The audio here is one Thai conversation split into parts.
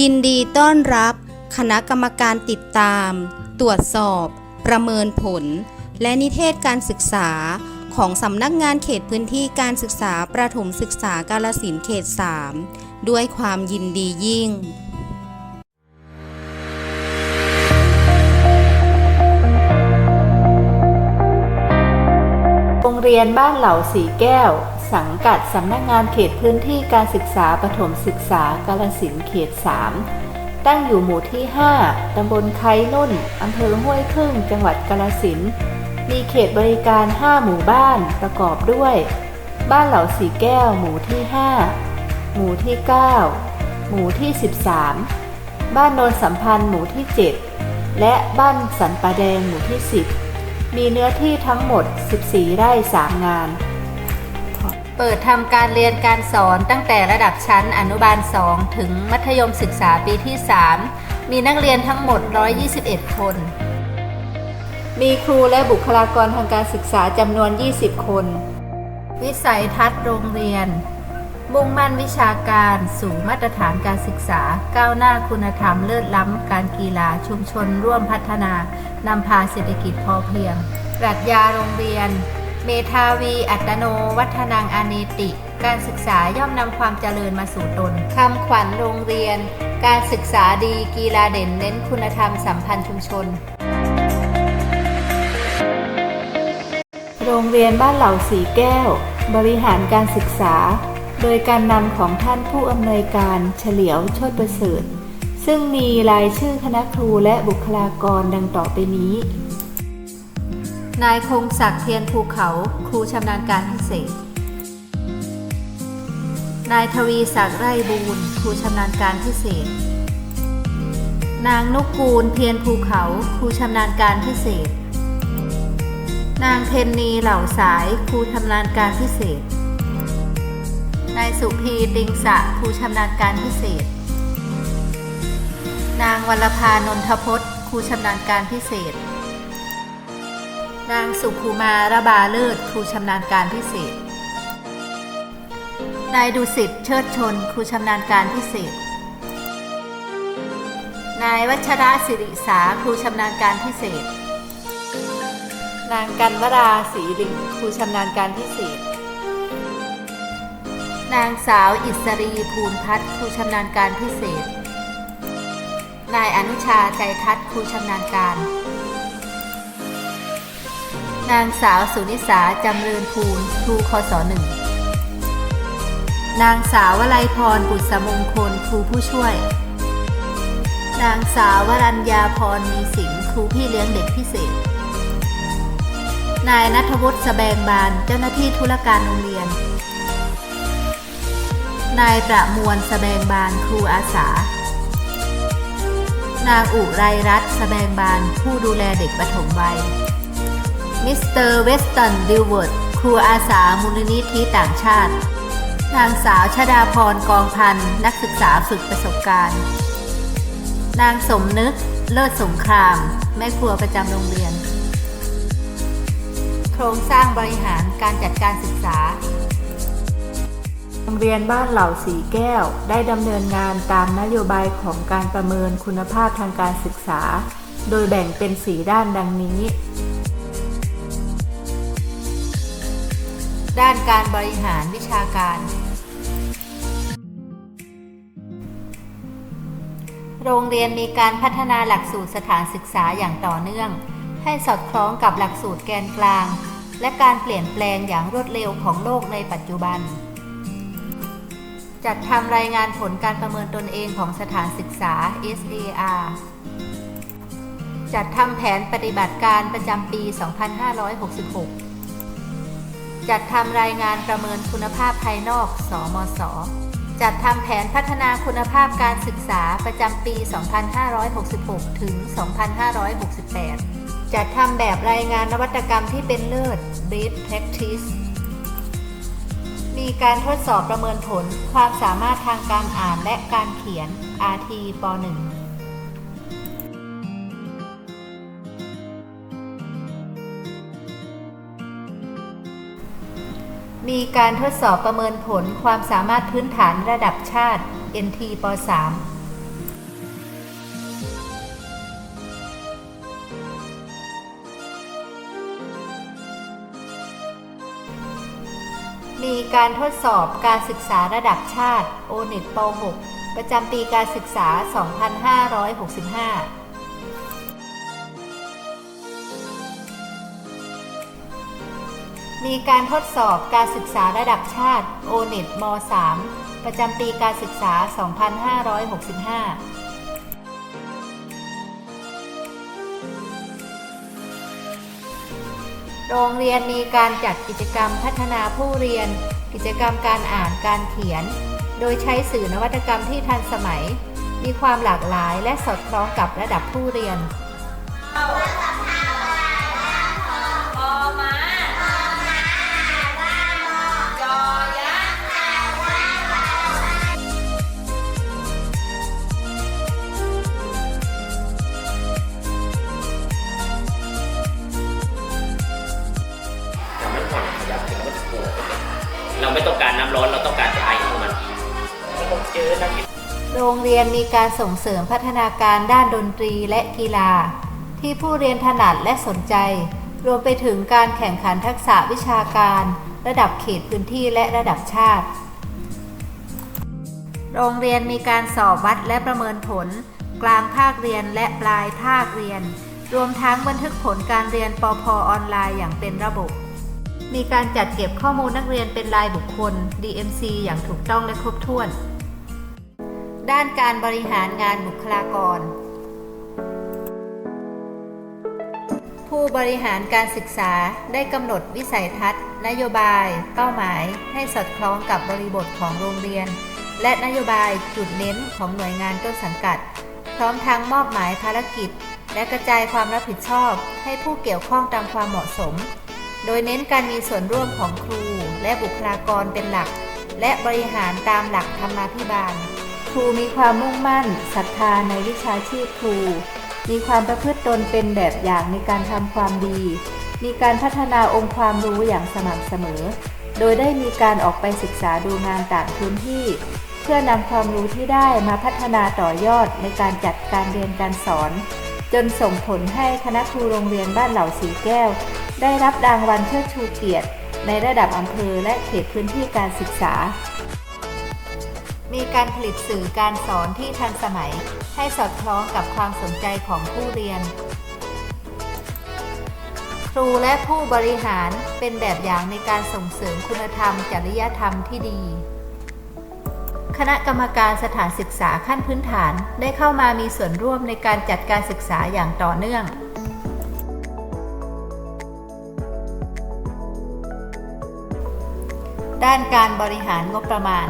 ยินดีต้อนรับคณะกรรมการติดตาม ตรวจสอบ ประเมินผล และนิเทศการศึกษา ของสำนักงานเขตพื้นที่การศึกษาประถมศึกษากาลสินเขต 3 ด้วยความยินดียิ่งโรงเรียนบ้านเหล่าสีแก้ว สังกัดสำนักงานเขตพื้นที่การศึกษาประถมศึกษากาลสินเขต 3 ตั้งอยู่หมู่ที่ 5 ตำบลไคนุ่น อำเภอห้วยพึ่ง จังหวัดกาลสิน มีเขตบริการ 5 หมู่บ้านประกอบด้วย บ้านเหล่าสีแก้ว หมู่ที่ 5 หมู่ที่ 9 หมู่ที่ 13 บ้านโนนสัมพันธ์ หมู่ที่ 7 และบ้านสันปะแดง หมู่ที่ 10 มีเนื้อที่ทั้งหมด 14 ไร่ 3 งาน เปิดทำการเรียนการสอนตั้งแต่ระดับชั้นอนุบาล 2 ถึงมัธยมศึกษาปีที่ 3 มีนักเรียนทั้งหมด 121 คน มีครูและบุคลากรทางการศึกษาจำนวน 20 คน วิสัยทัศน์โรงเรียน มุ่งมั่นวิชาการสู่มาตรฐานการศึกษา ก้าวหน้าคุณธรรมเลิศล้ำ การกีฬาชุมชนร่วมพัฒนานำพาเศรษฐกิจพอเพียงปรัชญาโรงเรียน เมธาวีอัตโนวัฒนังอเนติ การศึกษาย่อมนำความเจริญมาสู่ตนคำขวัญโรงเรียน การศึกษาดีกีฬาเด่นเน้นคุณธรรมสัมพันธ์ชุมชน โรงเรียนบ้านเหล่าสีแก้ว บริหารการศึกษา โดยการนำของท่านผู้อำนวยการเฉลียวชติประเสริฐซึ่งมีรายชื่อคณะครูและบุคลากรดังต่อไปนี้ นายคงศักดิ์เทียนภูเขา ครูชำนาญการพิเศษ นายทวีศักดิ์ไร่บูรณ์ครูชำนาญการพิเศษ นางนุกกูลเพียรภูเขา ครูชำนาญการพิเศษ นางเพนนีเหล่าสาย ครูชำนาญการพิเศษ นายสุพีติงสะครูชำนาญการพิเศษ นางวัลภานนทพจน์ครูชำนาญการพิเศษ นางสุภูมาระบาเลิศครูชำนาญการพิเศษ นายดุสิตเชิดชนครูชำนาญการพิเศษ นายวัชระสิริสาครูชำนาญการพิเศษ นางกันวราศรีลิงครูชำนาญการพิเศษ นางสาวอิสรีภูลพัฒน์ครูชำนาญการพิเศษ นายอนุชาใจทัศน์ครูชำนาญการ นางสาวสุนิสาจำเริญภูลครูคศหนึ่งนางสาววลัยพรบุษมงคลครูผู้ช่วย นางสาววรัญญาพรมีสิงครูพี่เลี้ยงเด็กพิเศษ นายนัทวุฒิสแบงบานเจ้าหน้าที่ธุรการโรงเรียน นายประมวลสแบงบานครูอาสา นางอุไรรัตน์สแบงบานผู้ดูแลเด็กปฐมวัย มิสเตอร์เวสตันดิวเวิร์ดครูอาสามูลนิธิต่างชาติ นางสาวชดาพรกองพันธ์นักศึกษาฝึกประสบการณ์ นางสมนึกเลิศสงคราม แม่ครัวประจำโรงเรียน โครงสร้างบริหารการจัดการศึกษา โรงเรียนบ้านเหล่าสีแก้ว ได้ดำเนินงานตามนโยบายของการประเมินคุณภาพทางการศึกษา โดยแบ่งเป็นสีด้านดังนี้ ด้านการบริหารวิชาการ โรงเรียนมีการพัฒนาหลักสูตรสถานศึกษาอย่างต่อเนื่อง ให้สอดคล้องกับหลักสูตรแกนกลาง และการเปลี่ยนแปลงอย่างรวดเร็วของโลกในปัจจุบัน จัดทำรายงานผลการประเมินตนเองของสถานศึกษา SAR จัดทำแผนปฏิบัติการประจำปี 2566 จัดทำรายงานประเมินคุณภาพภายนอก สมส จัดทำแผนพัฒนาคุณภาพการศึกษาประจำปี 2566 ถึง 2568 จัดทำแบบรายงานนวัตกรรมที่เป็นเลิศ Best Practice มีการทดสอบประเมินผลความสามารถทางการอ่านและการเขียน RT ป .1 มีการทดสอบประเมินผลความสามารถพื้นฐานระดับชาติ NT ป .3 มีการทดสอบการศึกษาระดับชาติ o n e t ป .6 ประจำปีการศึกษา 2565 มีการทดสอบการศึกษาระดับชาติ o n e t ม .3 ประจำปีการศึกษา 2565โรงเรียนมีการจัดกิจกรรมพัฒนาผู้เรียน กิจกรรมการอ่านการเขียน โดยใช้สื่อนวัตกรรมที่ทันสมัย มีความหลากหลายและสอดคล้องกับระดับผู้เรียน โรงเรียนมีการส่งเสริมพัฒนาการด้านดนตรีและกีฬา ที่ผู้เรียนถนัดและสนใจ รวมไปถึงการแข่งขันทักษะวิชาการ ระดับเขตพื้นที่และระดับชาติ โรงเรียนมีการสอบวัดและประเมินผล กลางภาคเรียนและปลายภาคเรียน รวมทั้งบันทึกผลการเรียนปพออนไลน์อย่างเป็นระบบ มีการจัดเก็บข้อมูลนักเรียนเป็นรายบุคคล DMC อย่างถูกต้องและครบถ้วน ด้านการบริหารงานบุคลากร ผู้บริหารการศึกษาได้กำหนดวิสัยทัศน์ นโยบาย เป้าหมาย ให้สอดคล้องกับบริบทของโรงเรียน และนโยบายจุดเน้นของหน่วยงานต้นสังกัด พร้อมทั้งมอบหมายภารกิจ และกระจายความรับผิดชอบ ให้ผู้เกี่ยวข้องตามความเหมาะสม โดยเน้นการมีส่วนร่วมของครูและบุคลากรเป็นหลัก และบริหารตามหลักธรรมาภิบาล ครูมีความมุ่งมั่นศรัทธาในวิชาชีพครู มีความประพฤติตนเป็นแบบอย่างในการทำความดี มีการพัฒนาองค์ความรู้อย่างสม่ำเสมอ โดยได้มีการออกไปศึกษาดูงานต่างพื้นที่ เพื่อนำความรู้ที่ได้มาพัฒนาต่อยอดในการจัดการเรียนการสอน จนส่งผลให้คณะครูโรงเรียนบ้านเหล่าสีแก้ว ได้รับรางวัลเชิดชูเกียรติ ในระดับอำเภอและเขตพื้นที่การศึกษา มีการผลิตสื่อการสอนที่ทันสมัย ให้สอดคล้องกับความสนใจของผู้เรียน ครูและผู้บริหารเป็นแบบอย่างในการส่งเสริมคุณธรรม จริยธรรมที่ดี คณะกรรมการสถานศึกษาขั้นพื้นฐานได้เข้ามามีส่วนร่วมในการจัดการศึกษาอย่างต่อเนื่องด้านการบริหารงบประมาณ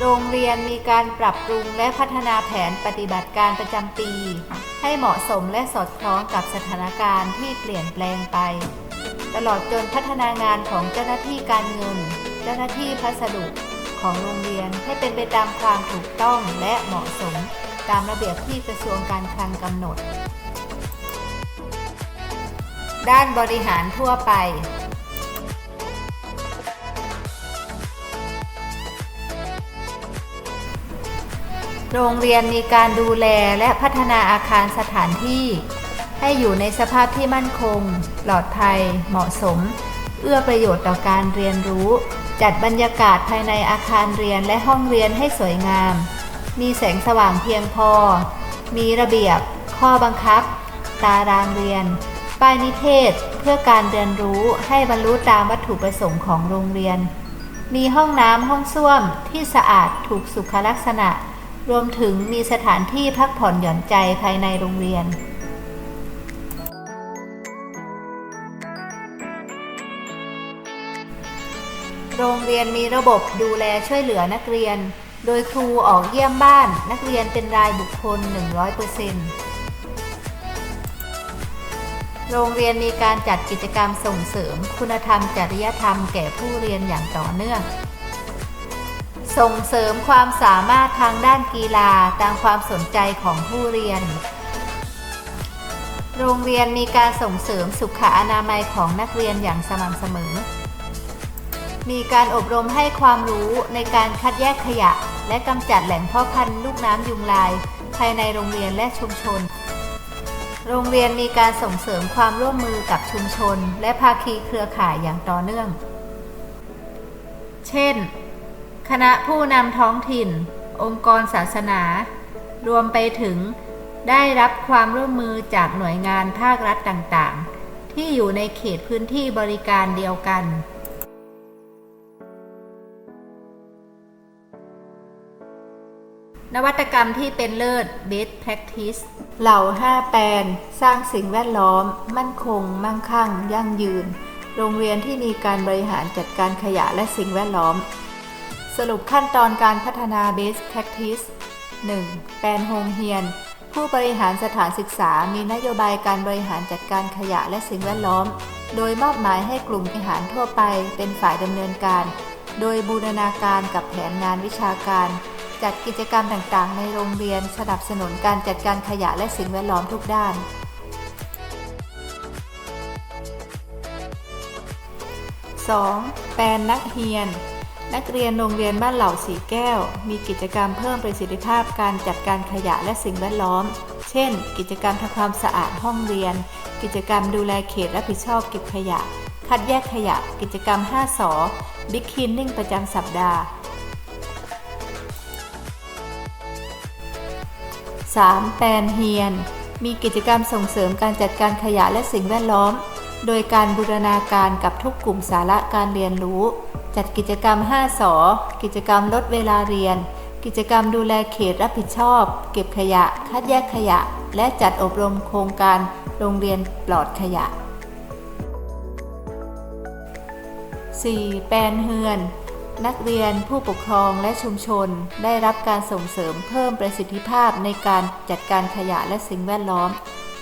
โรงเรียนมีการปรับปรุงและพัฒนาแผนปฏิบัติการประจำปี ให้เหมาะสมและสอดคล้องกับสถานการณ์ที่เปลี่ยนแปลงไป ตลอดจนพัฒนางานของเจ้าหน้าที่การเงิน เจ้าหน้าที่พัสดุของโรงเรียนให้เป็นไปตามความถูกต้องและเหมาะสม ตามระเบียบที่กระทรวงการคลังกำหนด ด้านบริหารทั่วไป โรงเรียนมีการดูแลและพัฒนาอาคารสถานที่ ให้อยู่ในสภาพที่มั่นคง ปลอดภัย เหมาะสม เอื้อประโยชน์ต่อการเรียนรู้ จัดบรรยากาศภายในอาคารเรียนและห้องเรียนให้สวยงาม มีแสงสว่างเพียงพอ มีระเบียบ ข้อบังคับ ตารางเรียน ป้ายนิเทศ เพื่อการเรียนรู้ให้บรรลุตามวัตถุประสงค์ของโรงเรียน มีห้องน้ำห้องส้วมที่สะอาดถูกสุขลักษณะ รวมถึงมีสถานที่พักผ่อนหย่อนใจภายในโรงเรียน โรงเรียนมีระบบดูแลช่วยเหลือนักเรียน โดยครูออกเยี่ยมบ้านนักเรียนเป็นรายบุคคล 100%โรงเรียนมีการจัดกิจกรรมส่งเสริม คุณธรรมจริยธรรมแก่ผู้เรียนอย่างต่อเนื่อง ส่งเสริมความสามารถทางด้านกีฬาตามความสนใจของผู้เรียน โรงเรียนมีการส่งเสริมสุขอนามัยของนักเรียนอย่างสม่ำเสมอ มีการอบรมให้ความรู้ในการคัดแยกขยะ และกำจัดแหล่งพาะพันธุ์ลูกน้ำยุงลาย ภายในโรงเรียนและชุมชน โรงเรียนมีการส่งเสริมความร่วมมือกับชุมชน และภาคีเครือข่ายอย่างต่อเนื่อง เช่น คณะผู้นำท้องถิ่น องค์กรศาสนา รวมไปถึงได้รับความร่วมมือจากหน่วยงานภาครัฐต่างๆ ที่อยู่ในเขตพื้นที่บริการเดียวกัน นวัตกรรมที่เป็นเลิศ Best Practice เหล่า 5 แปลนสร้างสิ่งแวดล้อม มั่นคง มั่งคั่ง ยั่งยืน โรงเรียนที่มีการบริหารจัดการขยะและสิ่งแวดล้อม สรุปขั้นตอนการพัฒนา Best Practice 1. แปลนโฮงเฮียน ผู้บริหารสถานศึกษามีนโยบายการบริหารจัดการขยะและสิ่งแวดล้อม โดยมอบหมายให้กลุ่มบริหารทั่วไปเป็นฝ่ายดำเนินการ โดยบูรณาการกับแผนงานวิชาการ จัดกิจกรรมต่างๆ ในโรงเรียนสนับสนุนการจัดการขยะและสิ่งแวดล้อมทุกด้าน 2. แปลนนักเรียน นักเรียนโรงเรียนบ้านเหล่าสีแก้ว มีกิจกรรมเพิ่มประสิทธิภาพการจัดการขยะและสิ่งแวดล้อม เช่น กิจกรรมทำความสะอาดห้องเรียน กิจกรรมดูแลเขตรับผิดชอบเก็บขยะ คัดแยกขยะ กิจกรรม 5สอบิ๊กคินนิ่งประจำสัปดาห์ 3. แปลนเฮียน มีกิจกรรมส่งเสริมการจัดการขยะและสิ่งแวดล้อม โดยการบูรณาการกับทุกกลุ่มสาระการเรียนรู้ จัดกิจกรรม 5สอกิจกรรมลดเวลาเรียน กิจกรรมดูแลเขตรับผิดชอบ เก็บขยะ คัดแยกขยะ และจัดอบรมโครงการโรงเรียนปลอดขยะ 4. แปลนเฮือน นักเรียนผู้ปกครองและชุมชน ได้รับการส่งเสริมเพิ่มประสิทธิภาพในการจัดการขยะและสิ่งแวดล้อม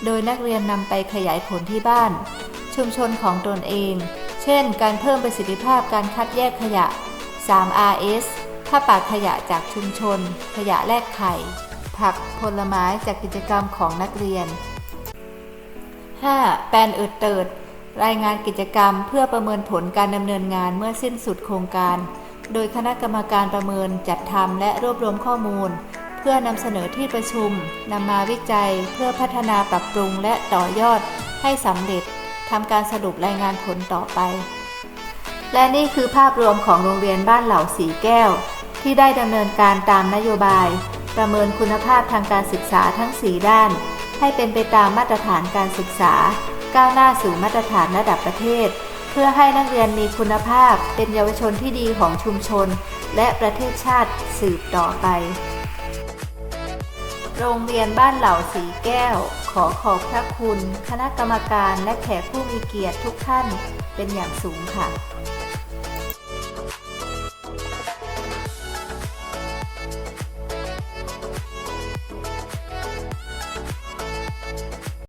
โดยนักเรียนนำไปขยายผลที่บ้าน ชุมชนของตนเอง เช่น การเพิ่มประสิทธิภาพการคัดแยกขยะ 3RS ผ้าปาขยะจากชุมชน ขยะแลกไข่ ผักผลไม้จากกิจกรรมของนักเรียน 5. แปลนเอิดเติด รายงานกิจกรรมเพื่อประเมินผลการดำเนินงานเมื่อสิ้นสุดโครงการ โดยคณะกรรมการประเมินจัดทำและรวบรวมข้อมูล เพื่อนำเสนอที่ประชุมนำมาวิจัย เพื่อพัฒนาปรับปรุงและต่อยอดให้สำเร็จ ทำการสรุปรายงานผลต่อไป และนี่คือภาพรวมของโรงเรียนบ้านเหล่าสีแก้ว ที่ได้ดำเนินการตามนโยบาย ประเมินคุณภาพทางการศึกษาทั้ง 4 ด้าน ให้เป็นไปตามมาตรฐานการศึกษา ก้าวหน้าสู่มาตรฐานระดับประเทศ เพื่อให้นักเรียนมีคุณภาพ เป็นเยาวชนที่ดีของชุมชน และประเทศชาติสืบต่อไป โรงเรียนบ้านเหล่าสีแก้ว ขอขอบพระคุณ คณะกรรมการและแขกผู้มีเกียรติทุกท่านเป็นอย่างสูงค่ะ